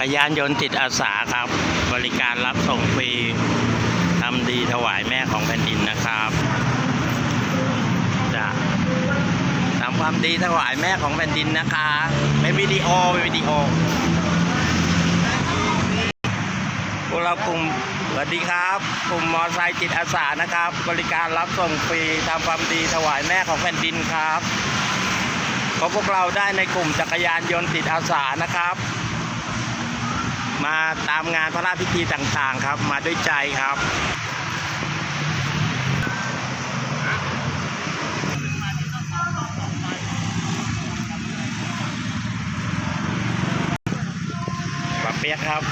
กรยานยนต์จิตอาสาครับ บริการรับส่งฟรีทำดีถวายแม่ของแผ่นดินนะครับจะทำความดีถวายแม่ของแผ่นดินนะคะเป็นวิดีโอเป็นวิดีโอพวกเรากลุ่มสวัสดีครับกลุ่มมอไซค์จิตอาสานะครับ บริการรับส่งฟรีทำความดีถวายแม่ของแผ่นดินครับพราะพวกเราได้ในกลุ่มจักรยานยนต์จิตอาสานะครับ มาตามงานพระราชพิธีต่างๆครับ มาด้วยใจครับปะเปียกครับ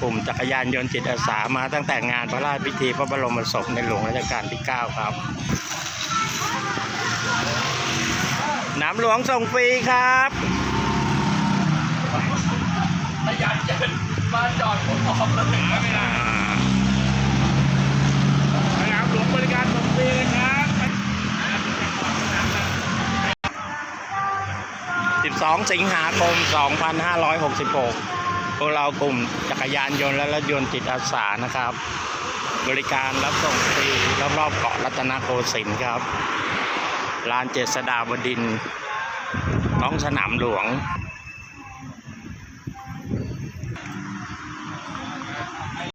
กลุ่มจักรยานยนต์จิตอาสามาตั้งแต่งานพระราชพิธีพระบรมศพในหลวงรัชกาลที่ 9 ครับ น้ำหลวงส่งฟรีครับ มาจ อมออกแล้วถึงแล้วไม่ได้สนามหลวงบริการส่งฟรีเลยครับ12 สิงหาคม 2566 พวกเรากลุ่มจักรยานยนต์และรถยนต์จิตอาสานะครับ บริการรับส่งฟรีรอบๆเกาะรัตนโกสินทร์ครับลานเจษฎาบดินท้องสนามหลวง